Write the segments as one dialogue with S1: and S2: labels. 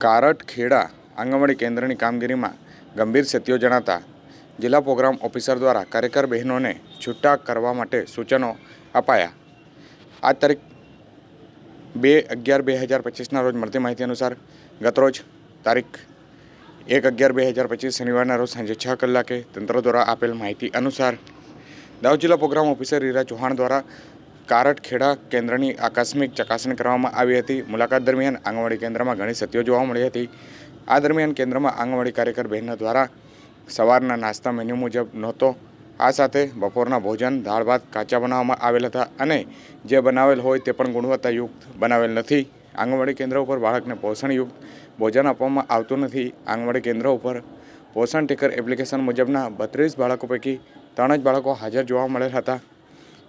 S1: કારટ ખેડા આંગણવાડી કેન્દ્રની કામગીરીમાં ગંભીર ક્ષતિઓ જણાતા જિલ્લા પ્રોગ્રામ ઓફિસર દ્વારા કાર્યકર બહેનોને છૂટા કરવા માટે સૂચનો અપાયા. આ તારીખ બે અગિયાર બે હજાર પચીસના રોજ મળતી માહિતી અનુસાર ગતરોજ તારીખ એક અગિયાર બે હજાર પચીસ શનિવારના રોજ સાંજે છ કલાકે તંત્ર દ્વારા આપેલ માહિતી અનુસાર દાહોદ જિલ્લા પ્રોગ્રામ ઓફિસર રીરા ચૌહાણ દ્વારા કારટ ખેડા કેન્દ્રની આકસ્મિક ચકાસણી કરવામાં આવી હતી. મુલાકાત દરમિયાન આંગણવાડી કેન્દ્રમાં ઘણી સત્યો જોવા મળી હતી. આ દરમિયાન કેન્દ્રમાં આંગણવાડી કાર્યકર બહેનો દ્વારા સવારના નાસ્તા મેન્યુ મુજબ નહોતો. આ સાથે બપોરના ભોજન, દાળ ભાત, કાચા બનાવવામાં આવેલ હતા અને જે બનાવેલ હોય તે પણ ગુણવત્તાયુક્ત બનાવેલ નથી. આંગણવાડી કેન્દ્ર ઉપર બાળકને પોષણયુક્ત ભોજન આપવામાં આવતું નથી. આંગણવાડી કેન્દ્ર ઉપર પોષણ ટેકર એપ્લિકેશન મુજબના બત્રીસ બાળકો પૈકી ત્રણ જ બાળકો હાજર જોવા મળેલ હતા.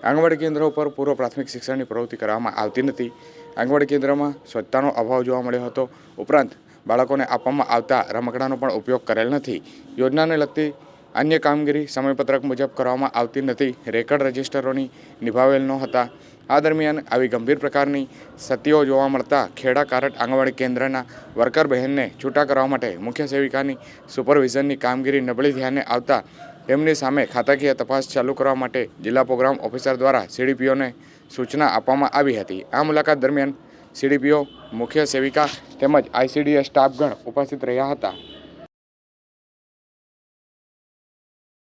S1: આંગણવાડી કેન્દ્ર ઉપર પૂર્વ પ્રાથમિક શિક્ષણની પ્રવૃત્તિ કરવામાં આવતી નથી. આંગણવાડી કેન્દ્રમાં સ્વચ્છતાનો અભાવ જોવા મળ્યો હતો. ઉપરાંત બાળકોને આપવામાં આવતા રમકડાનો પણ ઉપયોગ કરેલ નથી. યોજનાને લગતી અન્ય કામગીરી સમયપત્રક મુજબ કરવામાં આવતી નથી. રેકર્ડ રજિસ્ટરોની નિભાવેલ ન હતા આ દરમિયાન આવી ગંભીર પ્રકારની સતીઓ જોવા મળતા ખેડા કારટ આંગણવાડી કેન્દ્રના વર્કર બહેનને છૂટા કરવા માટે મુખ્ય સેવિકાની સુપરવિઝનની કામગીરી નબળી ધ્યાને આવતા તેમની સામે ખાતાકીય તપાસ ચાલુ કરવા માટે જિલ્લા પ્રોગ્રામ ઓફિસર દ્વારા સીડીપીઓને સૂચના આપવામાં આવી હતી. આ મુલાકાત દરમિયાન સીડીપીઓ મુખ્ય સેવિકા તેમજ આઈસીડીએસ સ્ટાફગણ ઉપસ્થિત રહ્યા હતા.